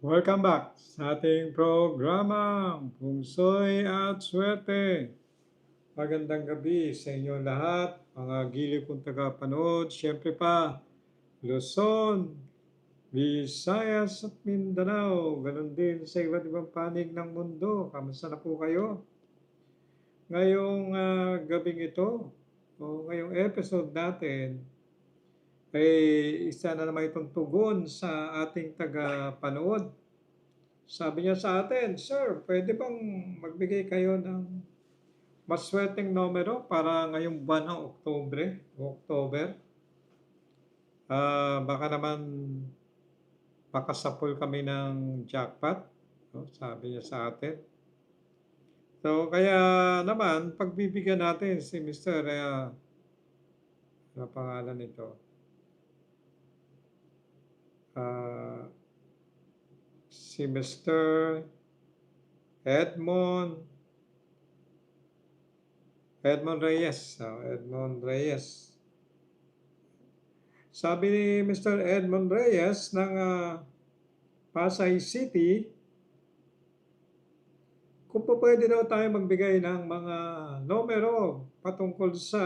Welcome back sa ating programa, Pungsoy at Swerte. Magandang gabi sa inyo lahat, mga giliw kong tagapanood. Siyempre pa, Luzon, Visayas at Mindanao. Ganon din sa iba't ibang panig ng mundo. Kamusta na po kayo? Ngayong ah, gabing ito, o ngayong episode natin, ay isa na naman itong tugon sa ating taga-panood. Sabi niya sa atin, Sir, pwede bang magbigay kayo ng maswerteng numero para ngayong buwan ng Oktobre October? Ah, baka naman makasapol kami ng jackpot, no? sabi niya sa atin. So, kaya naman, pagbibigyan natin si Mr. Uh, ano pangalan nito? Ah, si Mr. Edmond Edmond Reyes. Oh, Edmond Reyes. Sabi ni Mr. Edmond Reyes ng ah, Pasay City, kung po pwede daw tayo magbigay ng mga numero patungkol sa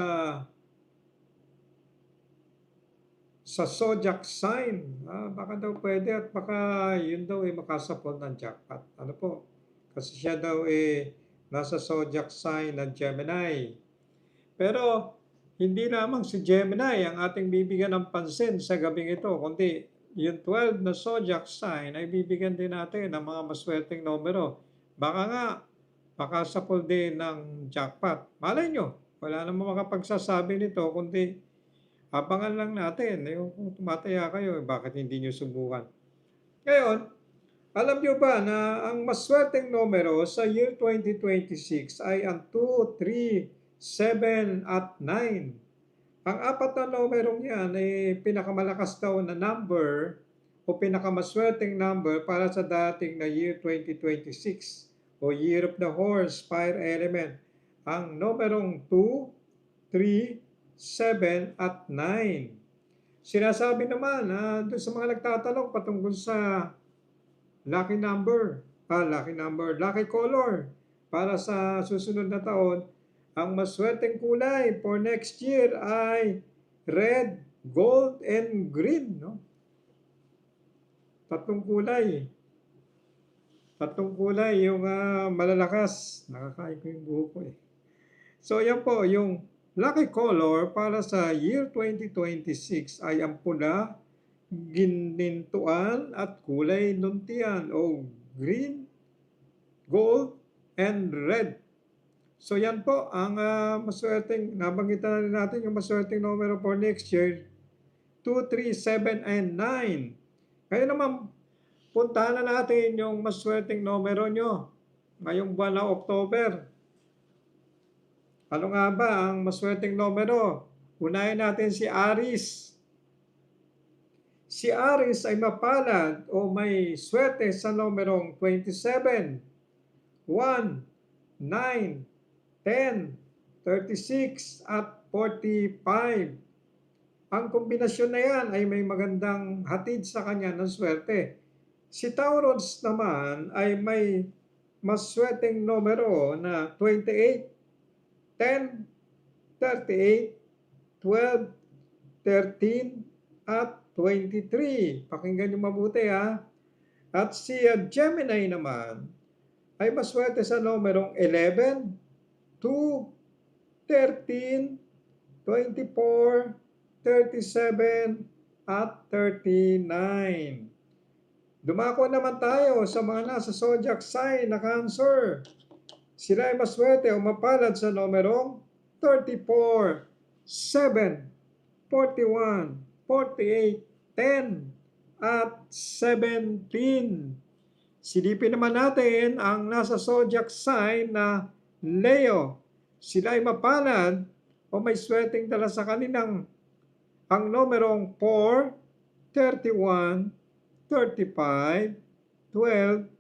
sa zodiac sign. Ah, baka daw pwede at baka yun daw ay makasapol ng jackpot. Ano po? Kasi siya daw eh nasa zodiac sign ng Gemini. Pero hindi lamang si Gemini ang ating bibigyan ng pansin sa gabing ito, kundi yung 12 na zodiac sign ay bibigyan din natin ng mga maswerteng numero. Baka nga, makasapol din ng jackpot. Malay nyo, wala namang makapagsasabi nito, kundi abangan lang natin. Eh, kung tumataya kayo, eh, bakit hindi nyo subukan? Ngayon, alam nyo ba na ang maswerteng numero sa year 2026 ay ang 2, 3, 7 at 9. Ang apat na numerong yan ay pinakamalakas daw na number o pinakamaswerteng number para sa dating na year 2026 o Year of the Horse, Fire Element. Ang numerong 2, 3, 7 at 9. Sinasabi naman na doon sa mga nagtatanong patungkol sa lucky number, ah, lucky number, lucky color para sa susunod na taon, ang maswerteng kulay for next year ay red, gold, and green. No? Tatlong kulay. Tatlong kulay yung ah, malalakas. Nakakain ko yung buho ko eh. So yan po, yung lucky color para sa year 2026 ay ang pula, ginintuan at kulay luntian o green, gold, and red. So yan po ang uh, maswerteng, nabanggitan na natin yung maswerteng numero for next year, 2, 3, 7, and 9. Kaya naman, puntahan na natin yung maswerteng numero nyo ngayong buwan ng October. Ano nga ba ang maswerteng numero? Unahin natin si Aris. Si Aris ay mapalad o may swerte sa numerong 27, 1, 9, 10, 36 at 45. Ang kombinasyon na yan ay may magandang hatid sa kanya ng swerte. Si Taurus naman ay may maswerteng numero na 28, 10, 38, 12, 13, at 23. Pakinggan nyo mabuti ha. At si uh, Gemini naman ay maswerte sa numerong 11, 2, 13, 24, 37, at 39. Dumako naman tayo sa mga nasa zodiac sign na Cancer. Sila ay maswerte o mapalad sa numerong 34, 7, 41, 48, 10, at 17. Silipin naman natin ang nasa zodiac sign na Leo. Sila ay mapalad o may swerteng dala sa kanilang ang numerong 4, 31, 35, 12,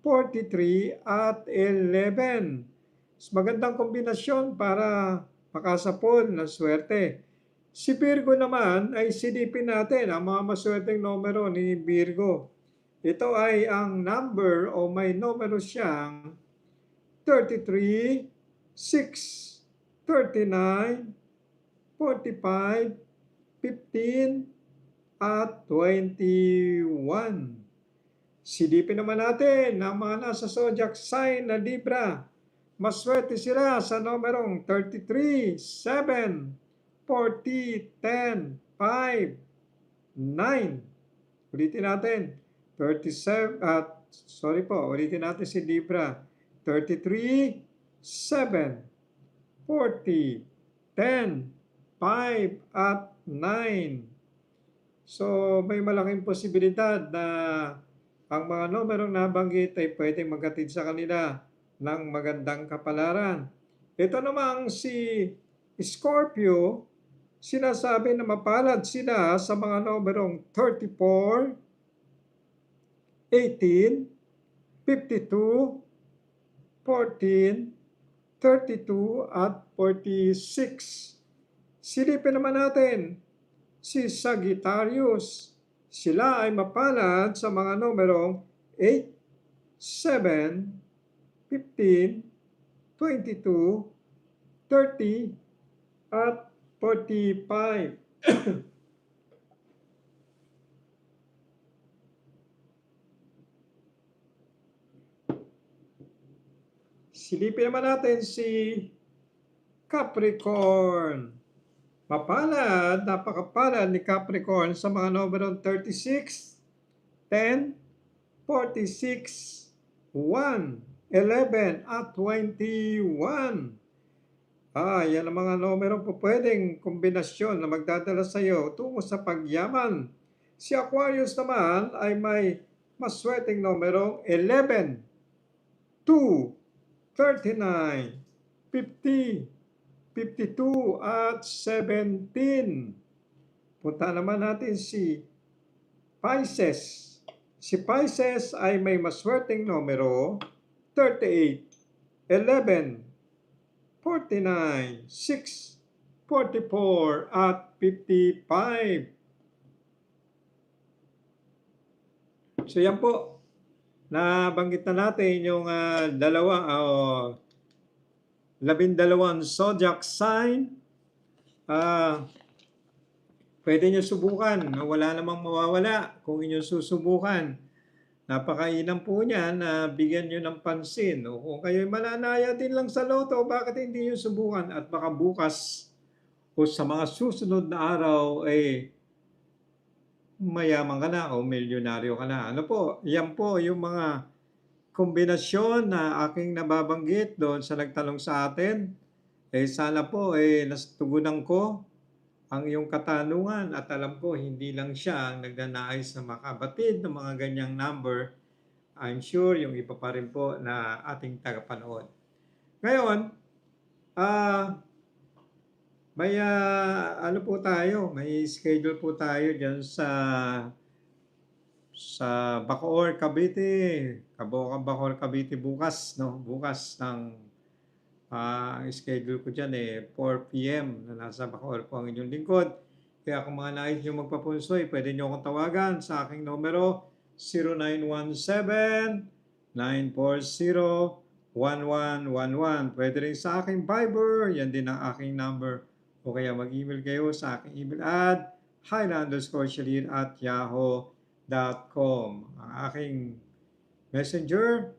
43 at 11. Magandang kombinasyon para makasapol ng swerte. Si Virgo naman ay silipin natin ang mga maswerteng numero ni Virgo. ito ay ang number o may numero siyang 33, 6, 39, 45, 15, at 21. Silipin naman natin ang mga nasa zodiac sign na Libra. Maswerte sila sa numerong 33, 7, 40, 10, 5, 9. Ulitin natin. 37 at sorry po, ulitin natin si Libra. 33, 7, 40, 10, 5 at 9. So may malaking posibilidad na ang mga numerong nabanggit ay pwedeng maghatid sa kanila ng magandang kapalaran. Ito namang si Scorpio, sinasabi na mapalad sila sa mga numerong 34, 18, 52, 14, 32 at 46. Silipin naman natin si Sagittarius. Sila ay mapalad sa mga numerong 8, 7, 15, 22, 30, at 45. Silipin naman natin si Capricorn. Mapalad, napakapalad ni Capricorn sa mga numerong 36, 10, 46, 1, 11, at 21. Ah, yan ang mga numero po pwedeng kombinasyon na magdadala sa iyo tungo sa pagyaman. Si Aquarius naman ay may maswerteng numerong 11, 2, 39, 50, 52 at 17. Punta naman natin si Pisces. Si Pisces ay may maswerteng numero 38, 11, 49, 6, 44 at 55. So yan po. Nabanggit na natin yung ah, dalawa o labindalawang zodiac sign. Ah, pwede nyo subukan. Wala namang mawawala kung inyo susubukan. Napakainam po niyan na bigyan nyo ng pansin. O kung kayo'y mananaya din lang sa loto, bakit hindi nyo subukan? At baka bukas o sa mga susunod na araw, eh, mayaman ka na o milyonaryo ka na. Ano po? Yan po yung mga kombinasyon na aking nababanggit doon sa nagtanong sa atin. Eh sana po eh nastugunan ko ang iyong katanungan at alam ko hindi lang siya ang nagnanais na makabatid ng mga ganyang number. I'm sure yung iba pa rin po na ating tagapanood. Ngayon, ah may ah, ano po tayo, may schedule po tayo diyan sa sa Bacoor, Cavite. Kabukan Bacoor, Cavite bukas, no? Bukas ng ang schedule ko diyan eh 4 PM na nasa Bacoor po ang inyong lingkod. Kaya kung mga nais nyo magpapunsoy, pwede nyo akong tawagan sa aking numero 0917-940-1111. Pwede rin sa aking Viber, yan din ang aking number. O kaya mag-email kayo sa aking email at highlanderscorechalir at yahoo.com. Ang aking messenger,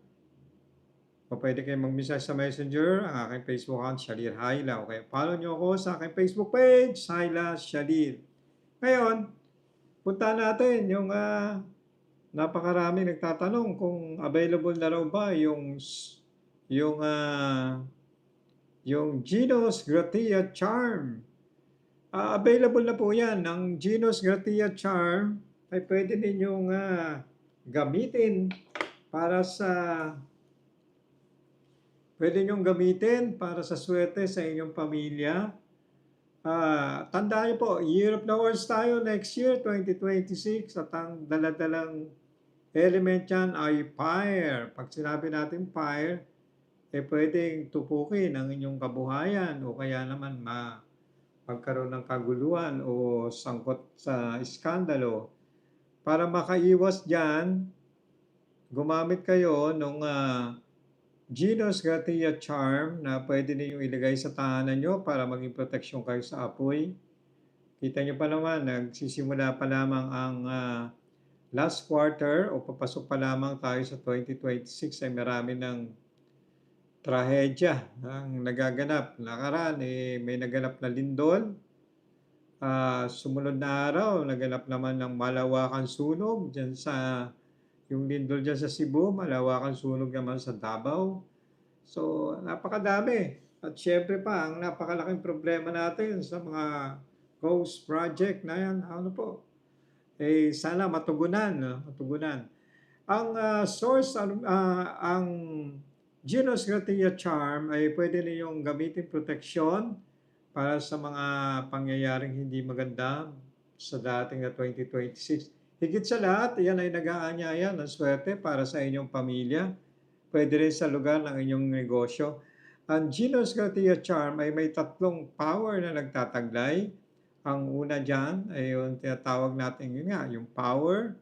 o pwede kayo mag-message sa messenger, ang aking Facebook account, Shalir Haila. O kaya follow nyo ako sa aking Facebook page, Haila Shalir. Ngayon, punta natin yung ah, napakarami nagtatanong kung available na raw ba yung yung ah, yung Genos Gratia Charm. Ah, available na po yan. Ang Genos Gratia Charm ay pwede ninyong ah, gamitin para sa pwede nyong gamitin para sa swerte sa inyong pamilya. Ah, tandaan niyo po, Year of the Horse tayo next year, 2026, at ang daladalang element yan ay fire. Pag sinabi natin fire, eh pwedeng tupukin ang inyong kabuhayan o kaya naman ma magkaroon ng kaguluhan o sangkot sa iskandalo. Para makaiwas dyan, gumamit kayo nung, ah, Gino's Gratia Charm na puwede ninyong ilagay sa tahanan niyo para maging proteksyon kayo sa apoy. Kita niyo pa naman nagsisimula pa lamang ang, ah, last quarter o papasok pa lamang tayo sa 2026 ay marami ng trahedya ang nagaganap. Nakaraan, eh, may naganap na lindol. Ah, sumunod na araw naganap naman ng malawakang sunog diyan sa yung lindol diyan sa Cebu, malawakang sunog naman sa Davao. So, napakadami. At siyempre pa, ang napakalaking problema natin sa mga ghost project na yan, ano po, eh, sana matugunan, no? matugunan. Ang ah, source, ah, ang Gino's Gratia Charm ay pwede ninyong gamitin proteksyon para sa mga pangyayaring hindi maganda sa dating na 2026. Higit sa lahat, yan ay nag-aanyaya ng swerte para sa inyong pamilya. Pwede rin sa lugar ng inyong negosyo. Ang Gino's Gratia Charm ay may tatlong power na nagtataglay. Ang una dyan ay yung tinatawag natin yun nga, yung power,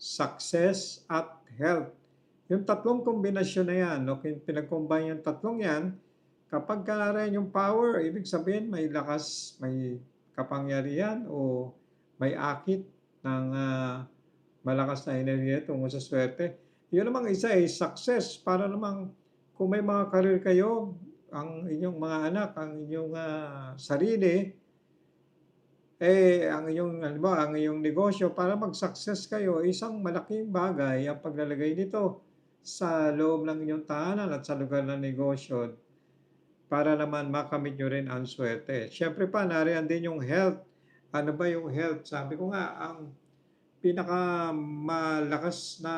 success, at health. Yung tatlong kombinasyon na yan, no, pinag-combine yung tatlong yan, kapag ka rin yung power, ibig sabihin may lakas, may kapangyarihan o may akit ng ah, malakas na enerhiya tungkol sa swerte. Yun namang isa ay success para namang kung may mga karir kayo, ang inyong mga anak, ang inyong ah, sarili, eh, ang inyong, halimbawa, ang inyong negosyo, para mag-success kayo, isang malaking bagay ang paglalagay nito sa loob ng inyong tahanan at sa lugar ng negosyo para naman makamit nyo rin ang swerte. Siyempre pa, nariyan din yung health. Ano ba yung health? Sabi ko nga, ang pinaka malakas na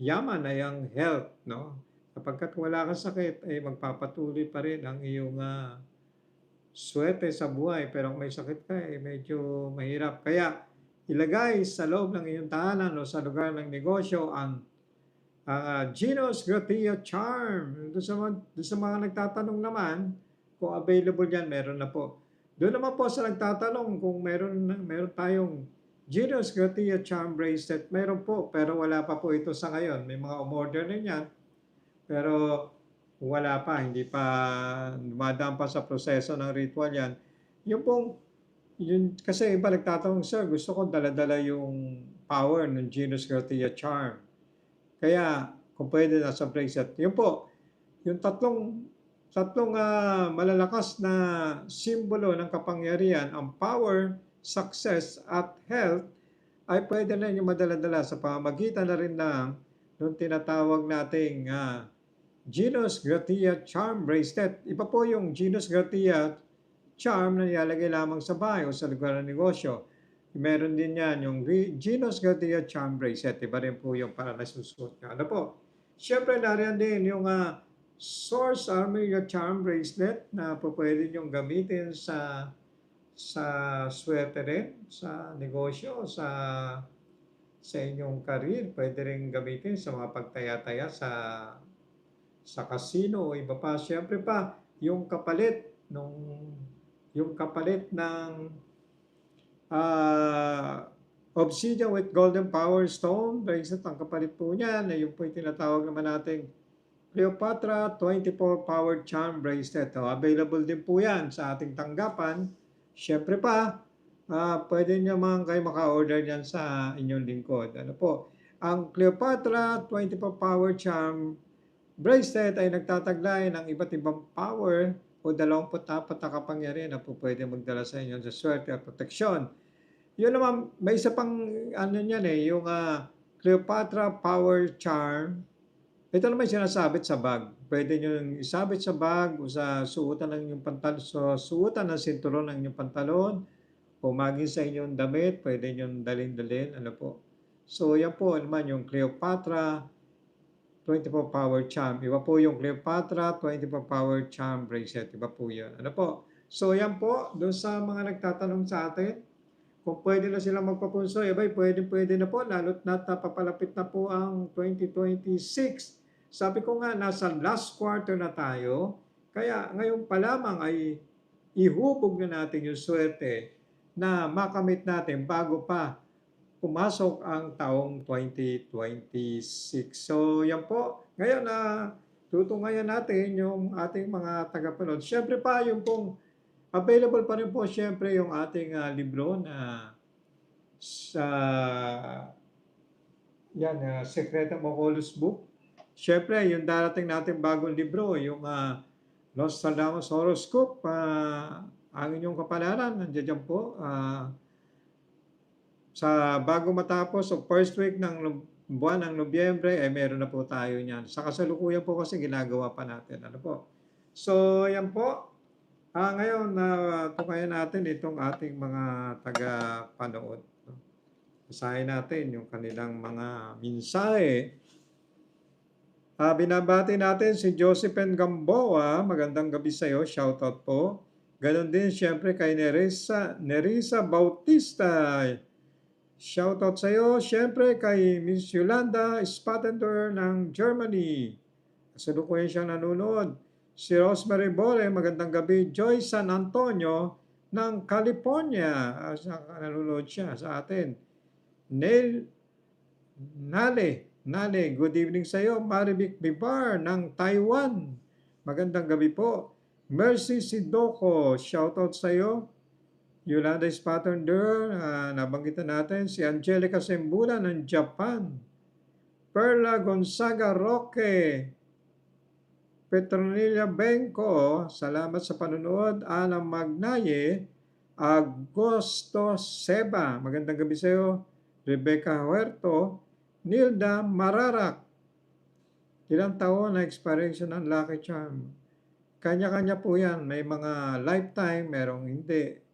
yaman ay ang health, no? Kapagkat wala kang sakit, ay magpapatuloy pa rin ang iyong ah, swerte sa buhay. Pero kung may sakit ka, eh, medyo mahirap. Kaya, ilagay sa loob ng iyong tahanan o sa lugar ng negosyo ang ang ah, Gino's Gratia Charm. Doon sa, mga, doon sa mga nagtatanong naman, kung available yan, meron na po. Doon naman po sa nagtatanong kung meron, meron tayong Gino's Gratia Charm Bracelet. Meron po, pero wala pa po ito sa ngayon. May mga umorder na yan. Pero wala pa, hindi pa dumadaan pa sa proseso ng ritual yan. Yung pong, yun, kasi iba nagtatanong, Sir, gusto ko dala-dala yung power ng Gino's Gratia Charm. Kaya, kung pwede nasa bracelet. Yun po, yung tatlong tatlong ah, malalakas na simbolo ng kapangyarihan, ang power, success, at health, ay pwede na yung madala-dala sa pamamagitan na rin ng yung tinatawag nating ah, Gino's Gratia Charm Bracelet. Iba po yung Gino's Gratia Charm na nilalagay lamang sa bahay o sa lugar ng negosyo. Meron din yan, yung G- Gino's Gratia Charm Bracelet. Iba rin po yung para nasusuot nyo. Ano po? Siyempre, nariyan din yung ah, Source Armor Charm Bracelet na po pwede nyong gamitin sa sa swerte rin, sa negosyo, sa sa inyong career. Pwede rin gamitin sa mga pagtaya-taya sa sa casino o iba pa. Siyempre pa, yung kapalit nung yung kapalit ng ah obsidian with golden power stone, bracelet ang kapalit po niyan, ay yung po yung tinatawag naman nating Cleopatra 24 Power Charm Bracelet. O, available din po yan sa ating tanggapan. Siyempre pa, ah pwede naman kayo maka-order yan sa inyong lingkod. Ano po? Ang Cleopatra 24 Power Charm Bracelet ay nagtataglay ng iba't ibang power o 24 na kapangyarihan na po pwede magdala sa inyo sa swerte at proteksyon. Yun naman, may isa pang ano niyan eh, yung ah, Cleopatra Power Charm. Ito naman sinasabit sa bag. Pwede nyo isabit sa bag o sa suotan ng inyong pantalon, so suotan ng sinturon ng inyong pantalon o maging sa inyong damit, pwede nyo dalhin-dalhin, ano po. So, yan po naman yung Cleopatra 24 Power Charm. Iba po yung Cleopatra 24 Power Charm Bracelet. Iba po yun. Ano po? So, yan po. Doon sa mga nagtatanong sa atin, kung pwede na sila magpapunso, eh, bay, pwede, pwede na po, lalo't na papalapit na po ang 2026. Sabi ko nga, nasa last quarter na tayo, kaya ngayon pa lamang ay ihubog na natin yung swerte na makamit natin bago pa pumasok ang taong 2026. So, yan po. Ngayon na tutungayan natin yung ating mga tagapanood. Siyempre pa, yung pong available pa rin po siyempre yung ating ah, libro na sa yan, uh, Secretum Oculus Book. Siyempre, yung darating natin bagong libro, yung uh, Nostradamus Horoscope, ah, ang inyong kapalaran, nandiyan po. ah, sa bago matapos o first week ng buwan ng Nobyembre, eh meron na po tayo niyan. Sa kasalukuyan po kasi ginagawa pa natin. Ano po? So, yan po. Ah, ngayon, na tukayan natin itong ating mga taga-panood. no? Basahin natin yung kanilang mga mensahe. Ah, binabati natin si Josephine Gamboa. Magandang gabi sa iyo. Shoutout po. Ganon din siyempre kay Nerissa, Nerissa Bautista. Shoutout sa iyo. Siyempre kay Miss Yolanda Spattender ng Germany. Kasalukuyan siyang nanonood. Si Rosemary Bole, magandang gabi. Joy San Antonio ng California. Ah, nanonood siya sa atin. Neil Nale, Nale, good evening sa iyo. Maribik Bibar ng Taiwan. Magandang gabi po. Mercy Sidoko, shoutout sa iyo. Yolanda Spattender, uh, nabanggitan natin. Si Angelica Sembula ng Japan. Perla Gonzaga Roque. Petronilla Benko, salamat sa panonood. Ana Magnaye, Agosto Seba, magandang gabi sa iyo. Rebecca Huerto, Nilda Mararak. Ilang taon na expiration ng Lucky Charm? Kanya-kanya po yan. May mga lifetime, merong hindi.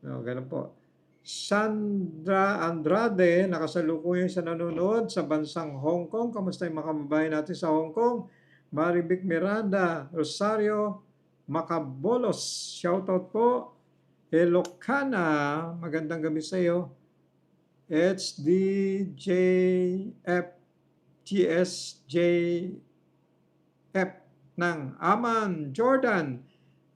No, ganun po. Sandra Andrade, nakasalukuyan sa nanonood sa bansang Hong Kong. Kamusta yung mga kababayan natin sa Hong Kong? Maribik Miranda, Rosario Macabolos, shoutout po. Elocana, magandang gabi sa iyo. It's DJF GSJF ng Aman, Jordan.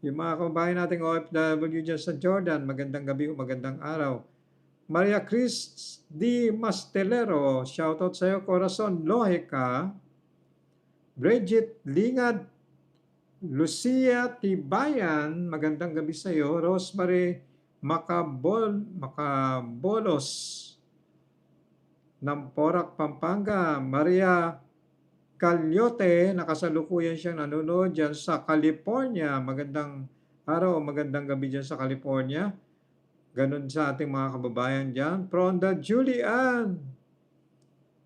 Yung mga kababayan nating OFW dyan sa Jordan, magandang gabi o magandang araw. Maria Chris D. Mastelero, shoutout sa iyo, Corazon Loheca. Bridget Lingad, Lucia Tibayan, magandang gabi sa iyo. Rosemary Macabol, Macabolos ng Porac, Pampanga. Maria Calyote, nakasalukuyan siyang nanonood dyan sa California. Magandang araw, magandang gabi dyan sa California. Ganon sa ating mga kababayan dyan. Pronda Julian,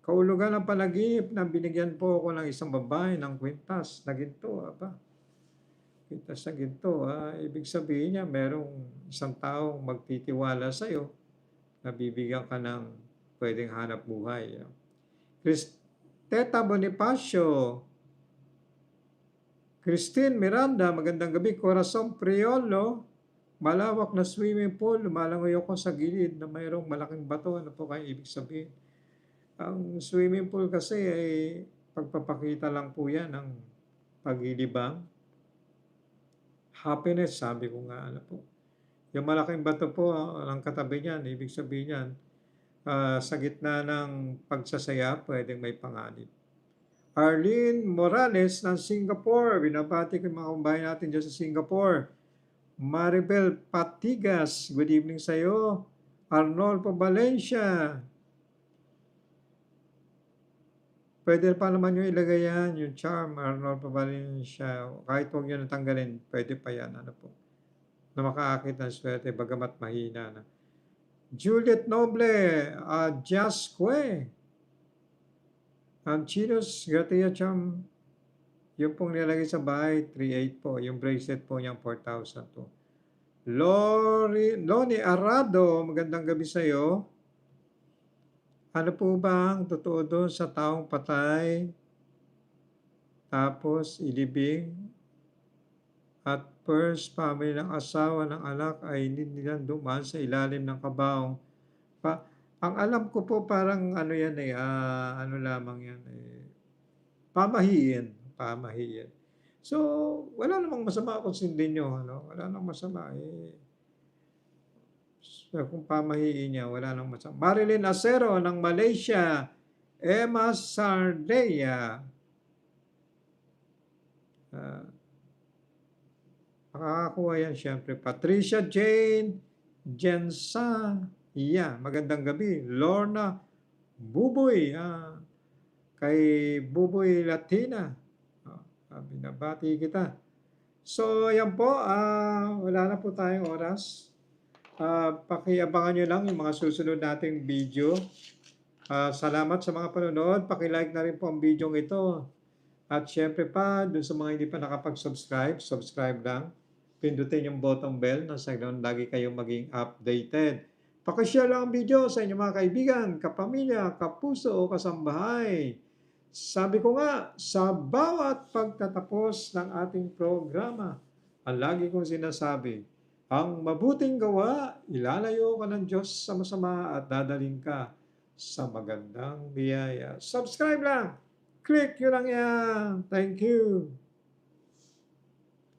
kaulugan ng panaginip na binigyan po ako ng isang babae ng kwintas na ginto. Aba, kwintas na ginto. Ah, ibig sabihin niya, merong isang taong magtitiwala sa iyo na bibigyan ka ng pwedeng hanap buhay. Chris, Teta Bonifacio, Christine Miranda, magandang gabi. Corazon Priolo, malawak na swimming pool. Lumalangoy ako sa gilid na mayroong malaking bato. Ano po kayo ibig sabihin? Ang swimming pool kasi ay pagpapakita lang po yan ng pagilibang. Happiness, sabi ko nga, ano po. Yung malaking bato po, ang katabi niyan, ibig sabihin niyan, ah, sa gitna ng pagsasaya, pwedeng may panganib. Arlene Morales ng Singapore. Binabati ko yung mga kumbahin natin dyan sa Singapore. Maribel Patigas, good evening sa iyo. Arnolfo Valencia. Pwede pa naman yung ilagay yan, yung charm, Arnolfo Valencia. Kahit huwag nyo natanggalin, pwede pa yan. Ano po? Na makaakit ng swerte, bagamat mahina na. Juliet Noble, uh, Jasque. Ang Chinos Gratia Cham, yung pong nilagay sa bahay, 3.8 po. Yung bracelet po niyang 4,000 po. Lori, Loni Arado, magandang gabi sa iyo. Ano po ba ang totoo doon sa taong patay, tapos ilibing, at first family ng asawa ng anak ay hindi nilang dumaan sa ilalim ng kabaong. Pa, ang alam ko po parang ano yan eh, ah, ano lamang yan eh, pamahiin, pamahiin. So, wala namang masama kung sundin nyo, ano? Wala namang masama eh. So, kung pamahiin niya, wala nang masama. Marilyn Acero ng Malaysia. Emma Sardea. Ah, makakakuha yan syempre. Patricia Jane Jensa. Yeah, magandang gabi. Lorna Buboy. Ah, kay Buboy Latina. Ah, binabati kita. So, yan po. Ah, wala na po tayong oras. Ah, pakiabangan nyo lang yung mga susunod nating video. Ah, salamat sa mga panonood. Pakilike na rin po ang video ito. At syempre pa, dun sa mga hindi pa nakapag-subscribe, subscribe lang. Pindutin yung button bell na sa ganun lagi kayong maging updated. Pakishare lang ang video sa inyong mga kaibigan, kapamilya, kapuso o kasambahay. Sabi ko nga, sa bawat pagtatapos ng ating programa, ang lagi kong sinasabi, ang mabuting gawa, ilalayo ka ng Diyos sa masama at dadaling ka sa magandang biyaya. Subscribe lang! Click yun lang yan. Thank you.